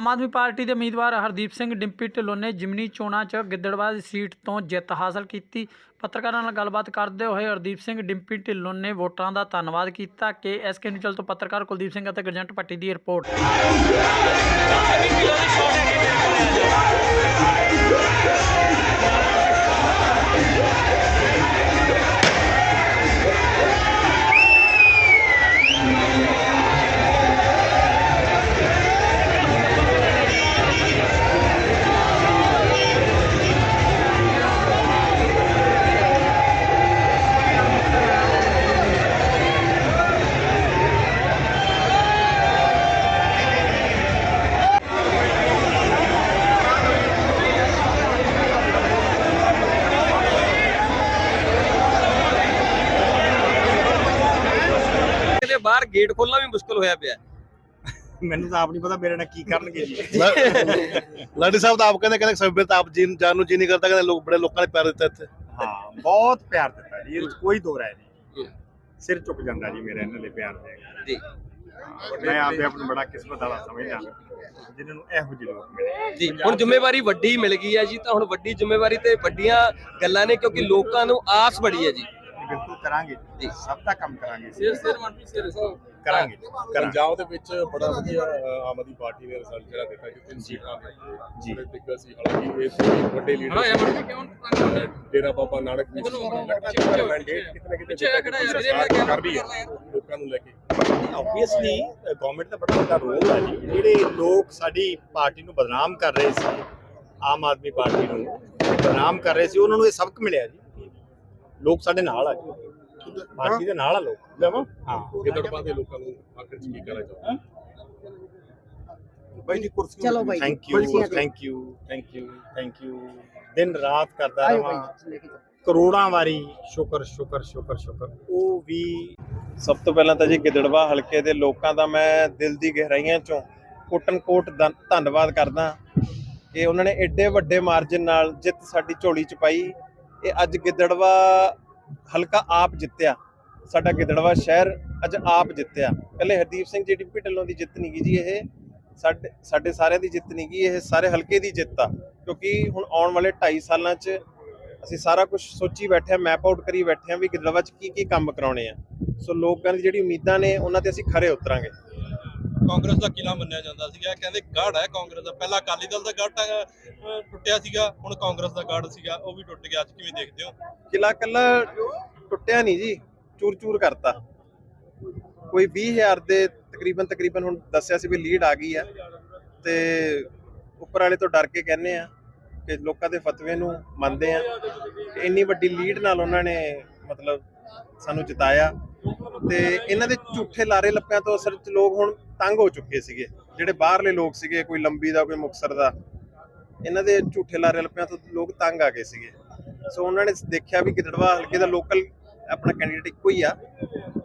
Aam Aadmi party ਦੇ ਉਮੀਦਵਾਰ ਹਰਦੀਪ ਸਿੰਘ ਡਿੰਪੀ ਢਿੱਲੋਂ ਨੇ ਜਿਮਨੀ ਚੋਣਾਂ 'ਚ ਗਿੱਦੜਬਾਹ ਸੀਟ ਤੋਂ ਜਿੱਤ ਹਾਸਲ ਕੀਤੀ। ਪੱਤਰਕਾਰਾਂ ਨਾਲ ਗੱਲਬਾਤ ਕਰਦੇ ਹੋਏ ਹਰਦੀਪ ਸਿੰਘ ਡਿੰਪੀ ਢਿੱਲੋਂ ਨੇ ਵੋਟਰਾਂ ਦਾ ਧੰਨਵਾਦ ਕੀਤਾ। ਕਿ ਐਸਕੇ ਨਿਊਜ਼ਲ ਤੋਂ ਪੱਤਰਕਾਰ ਕੁਲਦੀਪ ਸਿੰਘ ਅਤੇ ਗਰਜੰਟ ਪੱਟੀ ਦੀ ਰਿਪੋਰਟ। ਬਾਹਰ ਗੇਟ ਖੋਲਣਾ ਵੀ ਮੁਸ਼ਕਲ ਹੋਇਆ ਪਿਆ। ਮੈਨੂੰ ਤਾਂ ਆਪ ਨਹੀਂ ਪਤਾ ਮੇਰੇ ਨਾਲ ਕੀ ਕਰਨਗੇ ਜੀ। ਲਾਡੀ ਸਾਹਿਬ ਤਾਂ ਆਪ ਕਹਿੰਦੇ ਕਹਿੰਦੇ ਸਭਿਅਤਾ ਆਪ ਜੀਨ ਜਾਨ ਨੂੰ ਜੀ ਨਹੀਂ ਕਰਦਾ ਕਹਿੰਦੇ ਲੋਕ ਬੜੇ ਲੋਕਾਂ ਨੇ ਪਿਆਰ ਦਿੱਤਾ ਇੱਥੇ। ਹਾਂ ਬਹੁਤ ਪਿਆਰ ਦਿੱਤਾ ਜੀ ਇਹ ਕੋਈ ਦੋ ਰਾਏ ਨਹੀਂ। ਸਿਰ ਝੁਕ ਜਾਂਦਾ ਜੀ ਮੇਰੇ ਇਹਨਾਂ ਦੇ ਪਿਆਰ ਤੇ ਜੀ। ਮੈਂ ਆਪੇ ਆਪ ਨੂੰ ਬੜਾ ਕਿਸਮਤ ਵਾਲਾ ਸਮਝਦਾ ਜਿਨ੍ਹਾਂ ਨੂੰ ਇਹੋ ਜਿਹੇ ਲੋਕ ਮਿਲੇ। ਜੀ ਹੁਣ ਜ਼ਿੰਮੇਵਾਰੀ ਵੱਡੀ ਮਿਲ ਗਈ ਹੈ ਜੀ ਤਾਂ ਹੁਣ ਵੱਡੀ ਜ਼ਿੰਮੇਵਾਰੀ ਤੇ ਵੱਡੀਆਂ ਗੱਲਾਂ ਨੇ ਕਿਉਂਕਿ ਲੋਕਾਂ ਨੂੰ ਆਸ ਬੜੀ ਹੈ ਜੀ। ਬਿਲਕੁਲ ਕਰਾਂਗੇ। ਜੀ। ਸਭ ਦਾ ਕੰਮ ਕਰਾਂਗੇ। ਸਿਰ ਸਿਰ ਮਨਪ੍ਰੀਤ ਸਿਰ ਕਰਾਂਗੇ। ਕਰਾਂਗੇ ਪੰਜਾਬ ਦੇ ਵਿੱਚ ਬੜਾ ਵਧੀਆ ਆਮ ਆਦਨੀ ਪਾਰਟੀ ਨੇ ਰਿਜ਼ਲਟ ਜਿਹੜਾ ਦਿੱਤਾ ਜੀ ਤਿੰਨ ਸੀਟਾਂ ਜੀ। ਬੜੇ ਦਿੱਗਜ ਸੀ ਹਾਲਾਂਕਿ ਇਹ ਕੋਈ ਵੱਡੇ ਲੀਡਰ ਡੇਰਾ ਬਾਬਾ ਨਾਨਕ ਵੀ ਸੀ ਮੈਂਡੇਟ ਕਿਤਨੇ ਕਿਤੇ ਕਰ ਰਹੀ ਹੈ ਲੋਕਾਂ ਨੂੰ ਲੈ ਕੇ। ਆਬਵੀਅਸਲੀ ਗਵਰਨਮੈਂਟ ਦਾ ਬੜਾ ਵੱਡਾ ਰੋਲ ਹੈ ਜੀ। ਜਿਹੜੇ ਲੋਕ ਸਾਡੀ ਪਾਰਟੀ ਨੂੰ ਬਦਨਾਮ ਕਰ ਰਹੇ ਸੀ ਆਮ ਆਦਮੀ ਪਾਰਟੀ ਨੂੰ ਬਦਨਾਮ ਕਰ ਰਹੇ ਸੀ ਉਹਨਾਂ ਨੂੰ ਇਹ ਸਬਕ ਮਿਲਿਆ ਜੀ। ਲੋਕ ਸਾਡੇ ਨਾਲ ਆ ਜੀ। ਪਾਰਟੀ ਦੇ ਨਾਲ ਆ ਲੋਕ। ਹਾਂ। ਗਿੱਦੜਬਾਹ ਦੇ ਲੋਕਾਂ ਨੂੰ ਆਖਰ ਚ ਕੀ ਕਹਿਣਾ ਚਾਹੁੰਦੇ ਬਾਈ ਜੀ ਕੁਰਸੀ ਚਲੋ ਬਾਈ। ਥੈਂਕ ਕੁਰਸੀਆਂ ਯੂ ਦਿਓ। Thank you thank you thank you ਦਿਨ ਰਾਤ ਕਰਦਾ ਜਾਓ। ਕਰੋੜਾਂ ਵਾਰੀ ਸ਼ੁਕਰ ਸ਼ੁਕਰ ਸ਼ੁਕਰ ਸ਼ੁਕਰ। ਉਹ ਵੀ ਸਭ ਤੋਂ ਪਹਿਲਾਂ ਤਾਂ ਜੀ ਗਿੱਦੜਵਾ ਹਲਕੇ ਦੇ ਲੋਕਾਂ ਦਾ ਮੈਂ ਦਿਲ ਦੀ ਗਹਿਰਾਈਆਂ ਚੋਂ ਕੋਟਨ ਕੋਟ ਦਾ ਧੰਨਵਾਦ ਕਰਦਾ ਕਿ ਉਹਨਾਂ ਨੇ ਐਡੇ ਵੱਡੇ ਮਾਰਜਨ ਨਾਲ ਜਿੱਤ ਸਾਡੀ ਝੋਲੀ ਚ ਪਾਈ। ਇਹ ਅੱਜ ਗਿੱਦੜਵਾ ਹਲਕਾ ਆਪ ਜਿੱਤਿਆ। ਸਾਡਾ ਗਿੱਦੜਵਾ ਸ਼ਹਿਰ ਅੱਜ ਆਪ ਜਿੱਤਿਆ। ਕੱਲੇ ਹਰਦੀਪ ਸਿੰਘ ਜੀ ਡਿੰਪੀ ਢਿੱਲੋਂ ਦੀ ਜਿੱਤ ਨਹੀਂ ਗੀ ਜੀ ਇਹ। ਸਾਡੇ ਸਾਡੇ ਸਾਰਿਆਂ ਦੀ ਜਿੱਤ ਨਹੀਂ ਗੀ, ਇਹ ਸਾਰੇ ਹਲਕੇ ਦੀ ਜਿੱਤ ਆ। ਕਿਉਂਕਿ ਹੁਣ ਆਉਣ ਵਾਲੇ 2.5 ਸਾਲਾਂ 'ਚ ਅਸੀਂ ਸਾਰਾ ਕੁਝ ਸੋਚੀ ਬੈਠੇ ਆ ਮੈਪ ਆਊਟ ਕਰੀ ਬੈਠੇ ਆ ਵੀ ਗਿੱਦੜਵਾ 'ਚ ਕੀ ਕੀ ਕੰਮ ਕਰਾਉਣੇ ਆ। ਸੋ ਲੋਕਾਂ ਦੀ ਜਿਹੜੀ ਉਮੀਦਾਂ ਨੇ, ਉਹਨਾਂ ਤੇ ਅਸੀਂ ਖਰੇ ਉਤਰਾਂਗੇ। ਕਾਂਗਰਸ ਦਾ ਕਿਲਾ ਮੰਨਿਆ ਜਾਂਦਾ ਸੀਗਾ। ਕਹਿੰਦੇ ਗੜ ਹੈ ਕਾਂਗਰਸ ਦਾ। ਪਹਿਲਾਂ ਅਕਾਲੀ ਦਲ ਦਾ ਗੜ ਟੁੱਟਿਆ ਸੀਗਾ, ਹੁਣ ਕਾਂਗਰਸ ਦਾ ਗੜ ਸੀਗਾ। ਉਹ ਵੀ ਟੁੱਟ ਗਿਆ। ਅੱਜ ਕਿਵੇਂ ਦੇਖਦੇ ਹੋ? ਕਿਲਾ ਕੱਲਾ ਟੁੱਟਿਆ ਨਹੀਂ ਜੀ। ਚੂਰ ਚੂਰ ਕਰਤਾ। ਕੋਈ 20000 ਦੇ ਤਕਰੀਬਨ ਤਕਰੀਬਨ ਹੁਣ ਦੱਸਿਆ ਸੀ ਵੀ ਲੀਡ ਆ ਗਈ ਆ ਤੇ ਉੱਪਰ ਵਾਲੇ ਤੋਂ ਡਰ ਕੇ ਕਹਿੰਦੇ ਆ ਕਿ ਲੋਕਾਂ ਦੇ ਫਤਵੇ ਨੂੰ ਮੰਨਦੇ ਆ। ਤੇ ਇੰਨੀ ਵੱਡੀ ਲੀਡ ਨਾਲ ਉਹਨਾਂ ਨੇ ਮਤਲਬ ਸਾਨੂੰ ਜਿਤਾਇਆ। ਤੇ ਇਹਨਾਂ ਦੇ ਝੂਠੇ ਲਾਰੇ ਲੱਪਿਆਂ ਤੋਂ ਅਸਰ 'ਚ ਲੋਕ ਹੁਣ ਤੰਗ ਹੋ ਚੁੱਕੇ ਸੀਗੇ। ਜਿਹੜੇ ਬਾਹਰਲੇ ਲੋਕ ਸੀਗੇ ਕੋਈ ਲੰਬੀ ਦਾ ਕੋਈ ਮੁਕਸਰ ਦਾ ਇਹਨਾਂ ਦੇ ਝੂਠੇ ਲਾਰੇ ਲੱਪਿਆਂ ਤੋਂ ਲੋਕ ਤੰਗ ਆ ਗਏ ਸੀਗੇ। ਸੋ ਉਹਨਾਂ ਨੇ ਦੇਖਿਆ ਵੀ ਗਿੱਦੜਵਾ ਹਲਕੇ ਦਾ ਲੋਕਲ ਆਪਣਾ ਕੈਂਡੀਡੇਟ ਇੱਕੋ ਹੀ ਆ।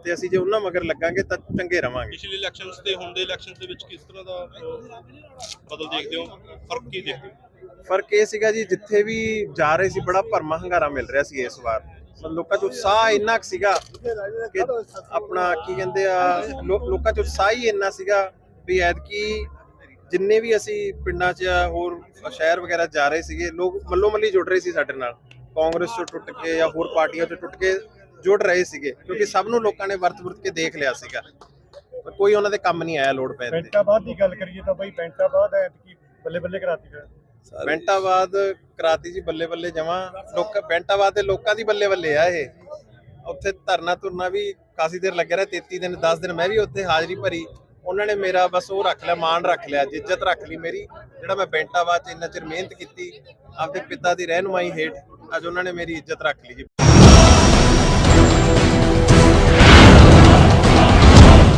ਤੇ ਅਸੀਂ ਜੇ ਉਹਨਾਂ ਮਗਰ ਲੱਗਾਂਗੇ ਤਾਂ ਚੰਗੇ ਰਵਾਂਗੇ। ਪਿਛਲੇ ਇਲੈਕਸ਼ਨਸ ਤੇ ਹੁਣ ਦੇ ਇਲੈਕਸ਼ਨਸ ਦੇ ਵਿੱਚ ਕਿਸ ਤਰ੍ਹਾਂ ਦਾ ਬਦਲ ਦੇਖਦੇ ਹੋ? ਫ਼ਰਕ ਕੀ ਦੇਖਦੇ ਹੋ? ਫ਼ਰਕ ਇਹ ਸੀਗਾ ਜੀ ਜਿੱਥੇ ਵੀ ਜਾ ਰਹੇ ਸੀ ਬੜਾ ਭਰਮਾ ਹੰਗਾਰਾ ਮਿਲ ਰਿਹਾ ਸੀ ਇਸ ਵਾਰ। ਲੋਕਾਂ 'ਚ ਉਤਸ਼ਾਹ ਇੰਨਾ ਕੁ ਸੀਗਾ ਕਿ ਆਪਣਾ ਕੀ ਕਹਿੰਦੇ ਆ ਲੋਕਾਂ 'ਚ ਉਤਸ਼ਾਹ ਹੀ ਇੰਨਾ ਸੀਗਾ ਵੀ ਐਤਕੀ ਜਿੰਨੇ ਵੀ ਅਸੀਂ ਪਿੰਡਾਂ 'ਚ ਹੋਰ ਸ਼ਹਿਰ ਵਗੈਰਾ ਜਾ ਰਹੇ ਸੀਗੇ, ਲੋਕ ਮੱਲੋ ਮੱਲੀ ਜੁੜ ਰਹੇ ਸੀ ਸਾਡੇ ਨਾਲ। ਕਾਂਗਰਸ 'ਚੋਂ ਟੁੱਟ ਕੇ ਜਾਂ ਹੋਰ ਪਾਰਟੀਆਂ 'ਚੋਂ ਟੁੱਟ ਕੇ ਜੁੜ ਰਹੇ ਸੀਗੇ, ਕਿਉਂਕਿ ਸਭ ਨੂੰ ਲੋਕਾਂ ਨੇ ਵਰਤ ਵਰਤ ਕੇ ਦੇਖ ਲਿਆ ਸੀਗਾ। ਪਰ ਕੋਈ ਉਹਨਾਂ ਦੇ ਕੰਮ ਨਹੀਂ ਆਇਆ ਲੋੜ ਪੈਣ ਤੇ। ਬੈਂਟਾਬਾਦ ਦੀ ਗੱਲ ਕਰੀਏ ਤਾਂ ਬਾਈ ਬੈਂਟਾਬਾਦ ਐਤਕੀ ਬੱਲੇ ਬੱਲੇ ਕਰਾਤੀ ਫਿਰ। ਬੈਂਟਾਬਾਦ ਕਰਾਤੀ ਜੀ ਬੱਲੇ ਬੱਲੇ ਜਮਾ। ਲੋਕ ਬੈਂਟਾਬਾਦ ਦੇ ਲੋਕਾਂ ਦੀ ਬੱਲੇ ਬੱਲੇ ਆ ਇਹ। ਉੱਥੇ ਧਰਨਾ ਤੁਰਨਾ ਵੀ ਕਾਫੀ ਦੇਰ ਲੱਗਿਆ ਰਿਹਾ 33 ਦਿਨ 10 ਦਿਨ ਮੈਂ ਵੀ ਉੱਥੇ ਹਾਜ਼ਰੀ ਭਰੀ। ਉਹਨਾਂ ਨੇ ਮੇਰਾ ਬਸ ਉਹ ਰੱਖ ਲਿਆ ਮਾਣ ਰੱਖ ਲਿਆ ਜੀ, ਇੱਜ਼ਤ ਰੱਖ ਲਈ ਮੇਰੀ ਜਿਹੜਾ ਮੈਂ ਬੈਂਟਾਬਾਦ ਚ ਇੰਨਾ ਚਿਰ ਮਿਹਨਤ ਕੀਤੀ ਆਪਦੇ ਪਿਤਾ ਦੀ ਰਹਿਨੁਮਾਈ ਹੇਠ ਅੱਜ ਉਹਨਾਂ ਨੇ ਮੇਰੀ ਇੱਜ਼ਤ ਰੱਖ ਲਈ ਜੀ।